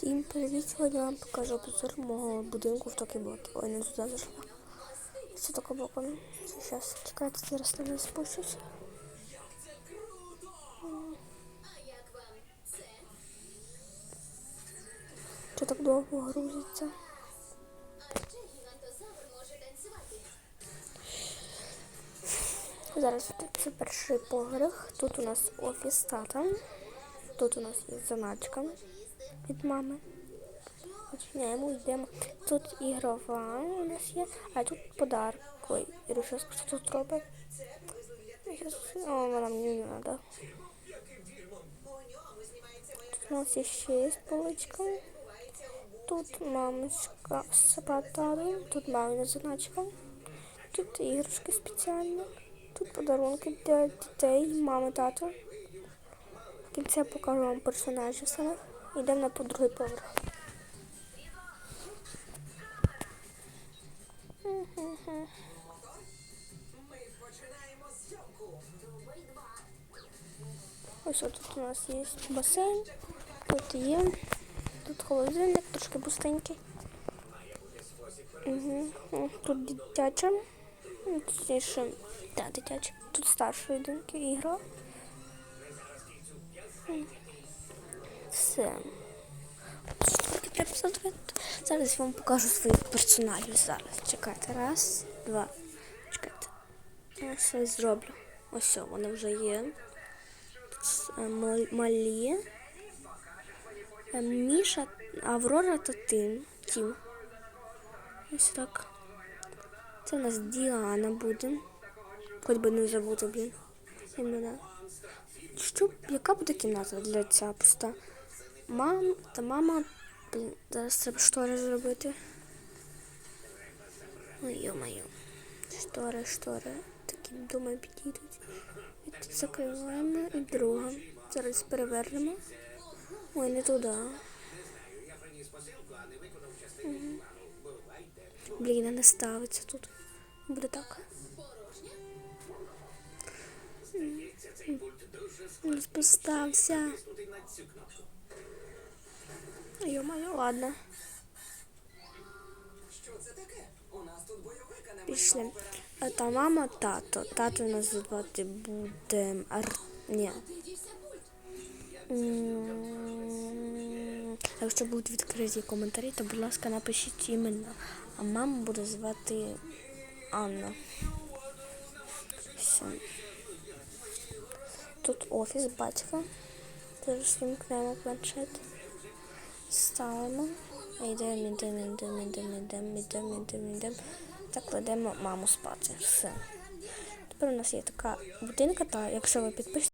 Всім привіт! Сьогодні я вам покажу обзор мого будинку в Токіблокі. Ой, не туди зайшла. Це Токіблоком. Зараз чекайте, зараз них спущусь. Що так довго грузиться? Зараз це перший поверх. Тут у нас офіс тата. Тут у нас є заначка від мами. Починаємо, йдемо. Тут ігрова у нас є, а тут подарок. Ой, Ірюша, що тут робить? О, вона мені не треба. Тут у нас є є поличка. Тут мамочка з патаром, тут мамина заначка. Тут іграшки спеціальні. Тут подарунки для дітей, мами, тата. В кінці покажу вам персонажів самих. Йдемо на по другий поверх. Ось тут у нас є басейн, тут є, тут холодильник, трошки пустенький. Угу. Тут дитяча, Ну, точніше, та дитяча. Тут старшої доньки ігра. Все. Зараз я вам покажу своїх персонажів. Зараз. Чекайте. Раз, два. Чекайте. Я все зроблю. Ось вони вже є. Малі. Е, Міша, Аврора та Тим. Тім. Ось так. Це у нас Діана буде. Хоч би не забути, блін. Імена. Що, яка буде кімната для ця пуста? Мам та мама. Блін, зараз треба штори зробити. Ой, йо-моє. Штори, штори. Такі, думаю, підійдуть. І тут закриваємо і друга. Зараз перевернемо. Ой, не туди. Блін, не ставиться тут. Буде так. Не Ё-моё, ладно. Пішли. Та мама, тато. Тато нас звати буде Ар... Ні. Якщо будуть відкриті коментарі, то, будь ласка, напишіть іменно. А маму буде звати Анна. Все. Тут офіс батька. Зараз вімкнемо планшет. Ставимо. Йдемо, йдемо, йдемо, йдемо, йдемо, йдемо, йдемо, йдемо. Так кладемо маму спати. Все. Тепер у нас є така будинка, та якщо ви підпишете.